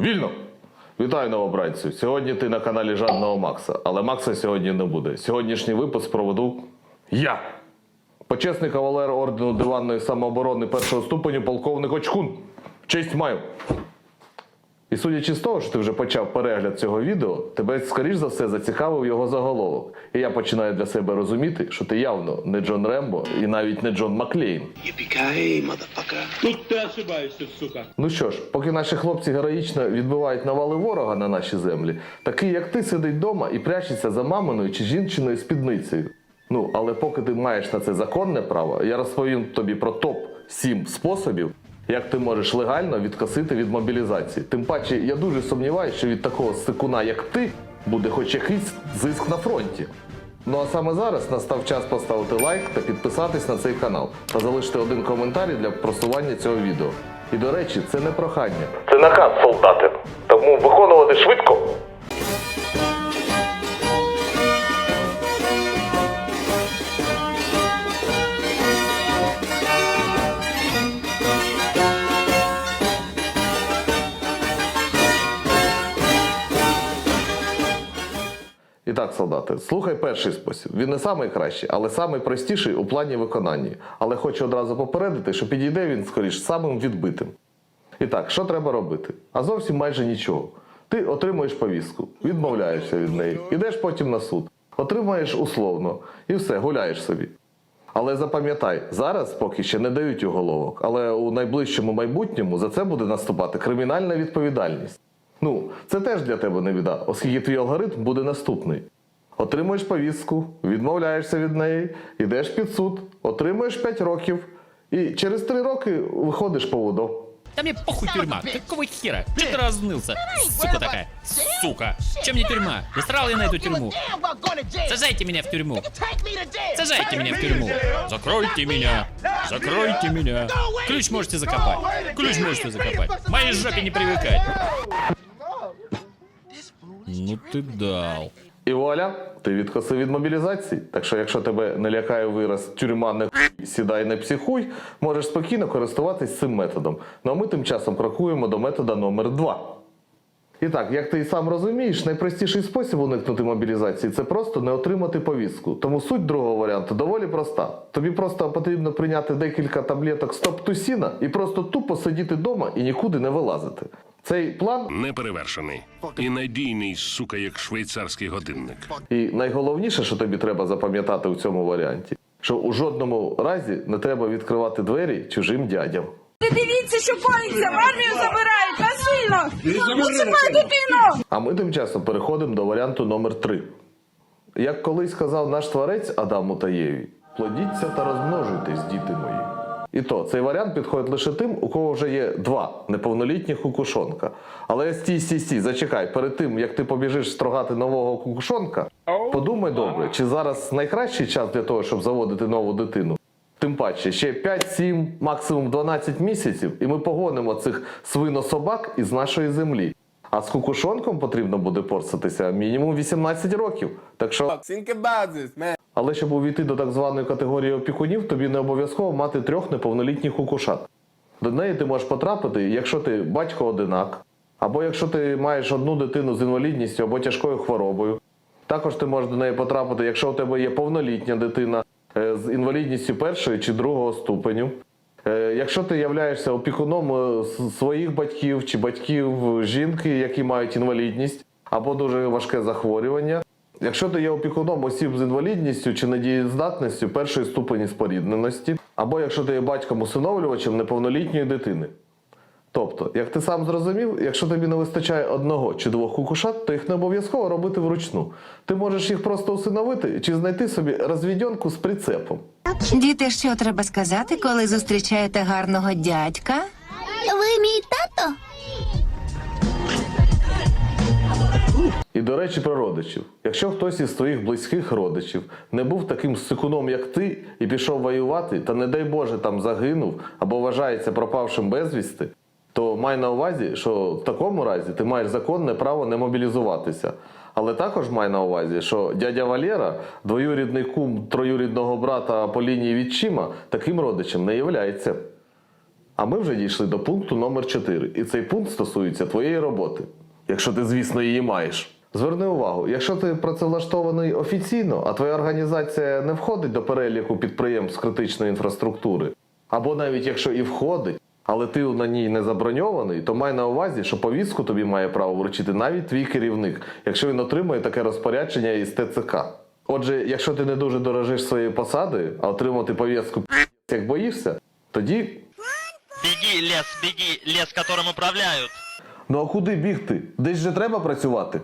Вільно! Вітаю новобранцю! Сьогодні ти на каналі Жадного Макса, але Макса сьогодні не буде. Сьогоднішній випуск проведу я. Почесний кавалер ордену диванної самооборони першого ступеню полковник Очкун. Честь маю. І судячи з того, що ти вже почав перегляд цього відео, тебе скоріш за все зацікавив його заголовок. І я починаю для себе розуміти, що ти явно не Джон Рембо і навіть не Джон Маклейн. Тут ти ошибаєшся, сука. Ну що ж, поки наші хлопці героїчно відбивають навали ворога на наші землі, такий як ти сидить вдома і прячеться за маминою чи жінчиною спідницею. Ну, але поки ти маєш на це законне право, я розповім тобі про топ 7 способів, як ти можеш легально відкосити від мобілізації. Тим паче, я дуже сумніваюся, що від такого сикуна, як ти, буде хоч якийсь зиск на фронті. Ну а саме зараз настав час поставити лайк та підписатись на цей канал та залишити один коментар для просування цього відео. І до речі, це не прохання. Це наказ, солдати. Тому виконувати швидко. Так, солдати, слухай перший спосіб. Він не найкращий, але самий простіший у плані виконання. Але хочу одразу попередити, що підійде він скоріш самим відбитим. І так, що треба робити? А зовсім майже нічого. Ти отримуєш повістку, відмовляєшся від неї, ідеш потім на суд, отримаєш условно і все, гуляєш собі. Але запам'ятай, зараз поки ще не дають уголовок, але у найближчому майбутньому за це буде наступати кримінальна відповідальність. Ну, це теж для тебе не біда, оскільки твій алгоритм буде наступний Отримуєш повістку, відмовляєшся від неї, йдеш під суд, отримуєш 5 років, і через 3 роки виходиш по УДО. Да мне похуй тюрьма. Какого хера? Че ты разнылся? Сука такая. Сука. Чем мне тюрьма? Да срал я на эту тюрьму. Сажайте меня в тюрьму. Сажайте меня в тюрьму. Закройте меня. Закройте меня. Ключ можете закопать. Ключ можете закопать. Моей жопе не привыкать. Ну ты дал. І вуаля, ти відкосив від мобілізації. Так що, якщо тебе не лякає вираз тюрма не хуй, сідай не психуй, можеш спокійно користуватись цим методом. Ну а ми тим часом крокуємо до метода номер 2. І так, як ти і сам розумієш, найпростіший спосіб уникнути мобілізації це просто не отримати повістку. Тому суть другого варіанту доволі проста. Тобі просто потрібно прийняти декілька таблеток стоп-тусіна і просто тупо сидіти вдома і нікуди не вилазити. Цей план Неперевершений і надійний, сука, як швейцарський годинник. І найголовніше, що тобі треба запам'ятати у цьому варіанті, що у жодному разі не треба відкривати двері чужим дядям. Ви дивіться, що коїться, в армію забирають насильно! Відчіпай дитину! А ми тим часом переходимо до варіанту номер 3 Як колись сказав наш творець Адаму та Єві, плодіться та розмножуйтесь, діти мої. І то цей варіант підходить лише тим, у кого вже є два неповнолітніх кукушонка. Але стій, стій, стій, зачекай, перед тим як ти побіжиш строгати нового кукушонка, подумай добре, чи зараз найкращий час для того, щоб заводити нову дитину. Тим паче, ще 5-7, максимум 12 місяців, і ми погонимо цих свинособак із нашої землі. А з кукушонком потрібно буде порсатися мінімум 18 років. Так що але щоб увійти до так званої категорії опікунів, тобі не обов'язково мати трьох неповнолітніх кукушат. До неї ти можеш потрапити, якщо ти батько одинак, або якщо ти маєш одну дитину з інвалідністю або тяжкою хворобою. Також ти можеш до неї потрапити, якщо у тебе є повнолітня дитина е, з інвалідністю першої чи другого ступеню. Е, Якщо ти являєшся опікуном е, своїх батьків чи батьків жінки, які мають інвалідність або дуже важке захворювання, Якщо ти є опікуном осіб з інвалідністю чи недієздатністю першої ступені спорідненості, або якщо ти є батьком усиновлювачем неповнолітньої дитини. Тобто, як ти сам зрозумів, якщо тобі не вистачає одного чи двох кукушат, то їх не обов'язково робити вручну. Ти можеш їх просто усиновити чи знайти собі розвідьонку з прицепом. Діти, що треба сказати, коли зустрічаєте гарного дядька? Ви мій тато? І до речі, про родичів. Якщо хтось із твоїх близьких родичів не був таким сикуном, як ти, і пішов воювати, та не дай Боже там загинув або вважається пропавшим безвісти, то май на увазі, що в такому разі ти маєш законне право не мобілізуватися. Але також май на увазі, що дядя Валєра, двоюрідний кум троюрідного брата по лінії відчима, таким родичем не являється. А ми вже дійшли до пункту номер 4. І цей пункт стосується твоєї роботи. Якщо ти, звісно, її маєш. Зверни увагу, якщо ти працевлаштований офіційно, а твоя організація не входить до переліку підприємств критичної інфраструктури, або навіть якщо і входить, але ти на ній не заброньований, то май на увазі, що повістку тобі має право вручити навіть твій керівник, якщо він отримує таке розпорядження із ТЦК. Отже, якщо ти не дуже дорожиш своєю посадою, а отримати повістку як боїшся, тоді Беги, лес, беги, лес, которым управляют. Ну а куди бігти? Десь же треба працювати.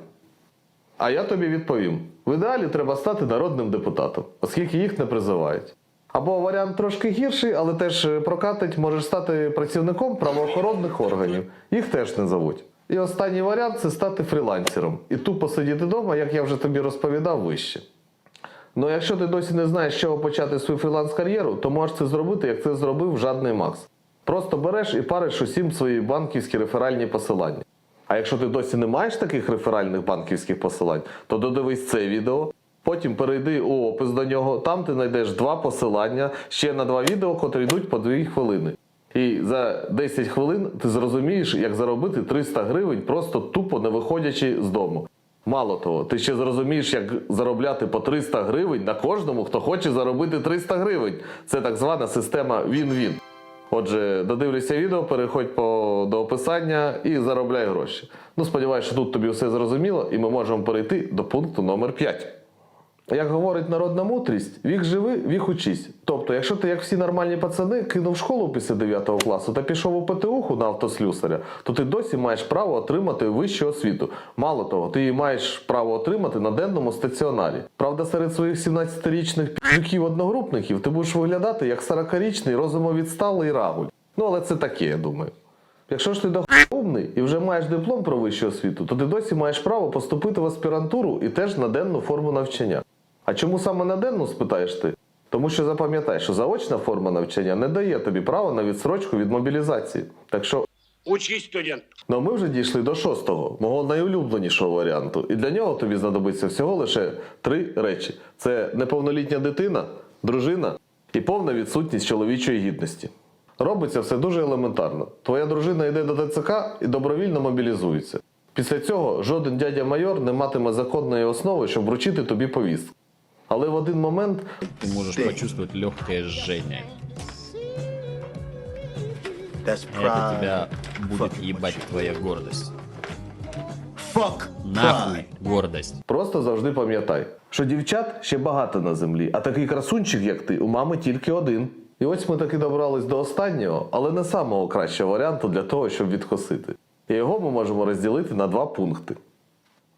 А я тобі відповім: в ідеалі треба стати народним депутатом, оскільки їх не призивають. Або варіант трошки гірший, але теж е, прокатить, можеш стати працівником правоохоронних органів. Їх теж не зовуть. І останній варіант це стати фрілансером і тупо сидіти вдома, як я вже тобі розповідав вище. Ну якщо ти досі не знаєш, з чого почати свою фріланс-кар'єру, то можеш це зробити, як це зробив жадний Макс. Просто береш і париш усім свої банківські реферальні посилання. А якщо ти досі не маєш таких реферальних банківських посилань, то додивись це відео, потім перейди у опис до нього, там ти знайдеш два посилання ще на два відео, котрі йдуть по 2 хвилини. І за 10 хвилин ти зрозумієш, як заробити 300 гривень, просто тупо не виходячи з дому. Мало того, ти ще зрозумієш, як заробляти по 300 гривень на кожному, хто хоче заробити 300 гривень. Це так звана система він-він. Отже, додивлюйся відео, переходь по, до описання і заробляй гроші. Ну, сподіваюся, що тут тобі все зрозуміло, і ми можемо перейти до пункту номер 5. Як говорить народна мудрість, вік живи, вік учись. Тобто, якщо ти, як всі нормальні пацани, кинув школу після 9 класу та пішов у ПТУху на автослюсаря, то ти досі маєш право отримати вищу освіту. Мало того, ти її маєш право отримати на денному стаціонарі. Правда, серед своїх 17-річних піків одногрупників ти будеш виглядати як 40-річний розумовідсталий рагуль. Ну, але це таке, я думаю. Якщо ж ти умний і вже маєш диплом про вищу освіту, то ти досі маєш право поступити в аспірантуру і теж на денну форму навчання. А чому саме на денну, спитаєш ти? Тому що запам'ятай, що заочна форма навчання не дає тобі права на відсрочку від мобілізації. Так що Учись, студент. Ну а ми вже дійшли до шостого, мого найулюбленішого варіанту. І для нього тобі знадобиться всього лише три речі: це неповнолітня дитина, дружина і повна відсутність чоловічої гідності. Робиться все дуже елементарно. Твоя дружина йде до ТЦК і добровільно мобілізується. Після цього жоден дядя майор не матиме законної основи, щоб вручити тобі повістку. Але в один момент Ты можешь почувствовать легкое жжение. Это тебя будет ебать твоя гордость. Нахуй гордость. Просто завжди пам'ятай, що дівчат ще багато на землі, а такий красунчик, як ти, у мами тільки один. І ось ми таки добрались до останнього, але не самого кращого варіанту для того, щоб відкосити. І його ми можемо розділити на два пункти.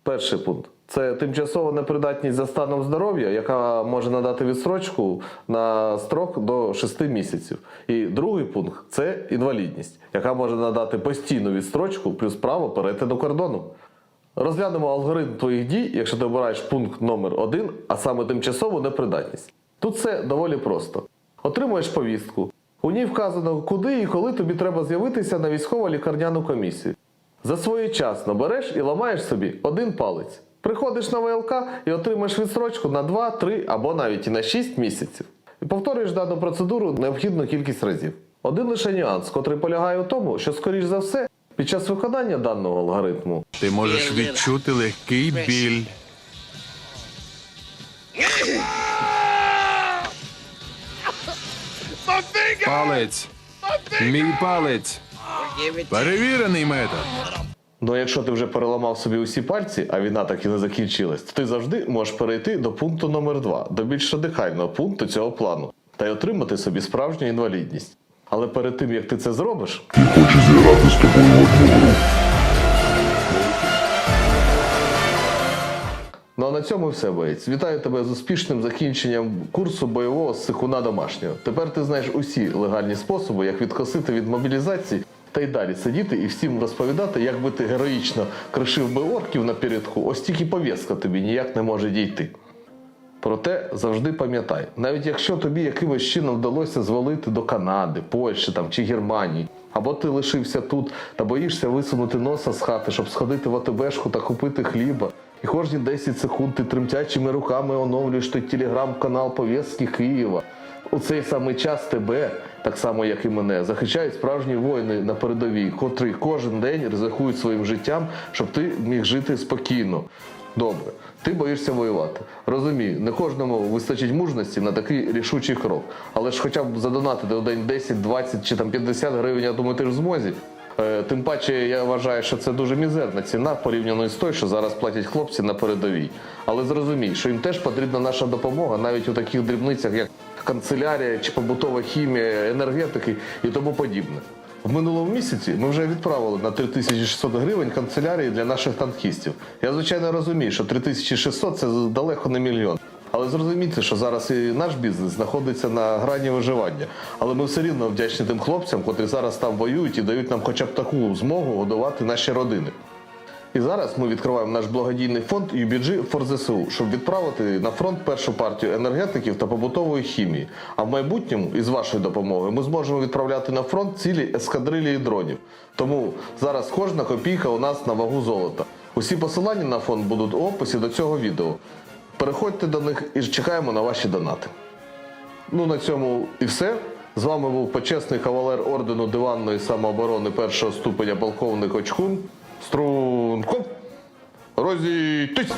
Перший пункт це тимчасова непридатність за станом здоров'я, яка може надати відстрочку на строк до 6 місяців. І другий пункт це інвалідність, яка може надати постійну відстрочку плюс право перетину кордону. Розглянемо алгоритм твоїх дій, якщо ти обираєш пункт номер 1 а саме тимчасову непридатність. Тут все доволі просто. Отримуєш повістку. У ній вказано, куди і коли тобі треба з'явитися на військово-лікарняну комісію. Засвоєчасно береш і ламаєш собі один палець. Приходиш на ВЛК і отримаєш відстрочку на 2, 3 або навіть і на 6 місяців. І повторюєш дану процедуру необхідну кількість разів. Один лише нюанс, котрий полягає у тому, що, скоріш за все, під час виконання даного алгоритму Ти можеш відчути легкий біль. Палець. Мій палець. Перевірений метод. Ну, якщо ти вже переламав собі усі пальці, а війна так і не закінчилась, то ти завжди можеш перейти до пункту номер 2 до більш радикального пункту цього плану, та й отримати собі справжню інвалідність. Але перед тим як ти це зробиш, Ну а на цьому все, боєць. Вітаю тебе з успішним закінченням курсу бойового сикуна домашнього. Тепер ти знаєш усі легальні способи, як відкосити від мобілізації та й далі сидіти і всім розповідати, як би ти героїчно кришив би орків на передку, ось тільки пов'язка тобі ніяк не може дійти. Проте завжди пам'ятай, навіть якщо тобі якимось чином вдалося звалити до Канади, Польщі там, чи Германії, або ти лишився тут та боїшся висунути носа з хати, щоб сходити в АТБшку та купити хліба, і кожні 10 секунд ти тремтячими руками оновлюєш той телеграм-канал пов'язки Києва. У цей самий час тебе, так само як і мене, захищають справжні воїни на передовій, котрі кожен день ризикують своїм життям, щоб ти міг жити спокійно. Добре, ти боїшся воювати. Розумію, не кожному вистачить мужності на такий рішучий крок. Але ж хоча б задонатити у день 10, 20 чи там 50 гривень, я думаю, ти ж в змозі. Е, Тим паче я вважаю, що це дуже мізерна ціна порівняно з той, що зараз платять хлопці на передовій. Але зрозумій, що їм теж потрібна наша допомога навіть у таких дрібницях, як канцелярія чи побутова хімія, енергетики і тому подібне. В минулому місяці ми вже відправили на 3600 гривень канцелярії для наших танкістів. Я звичайно розумію, що 3600 це далеко не мільйон. Але зрозумійте, що зараз і наш бізнес знаходиться на грані виживання. Але ми все рівно вдячні тим хлопцям, котрі зараз там воюють і дають нам хоча б таку змогу годувати наші родини. І зараз ми відкриваємо наш благодійний фонд UBG for ZSU, щоб відправити на фронт першу партію енергетиків та побутової хімії. А в майбутньому, із вашою допомогою, ми зможемо відправляти на фронт цілі ескадрилії дронів. Тому зараз кожна копійка у нас на вагу золота. Усі посилання на фонд будуть у описі до цього відео. Переходьте до них і чекаємо на ваші донати. Ну на цьому і все. З вами був почесний кавалер ордену диванної самооборони першого ступеня полковник Очкун. Струнку Розійтись!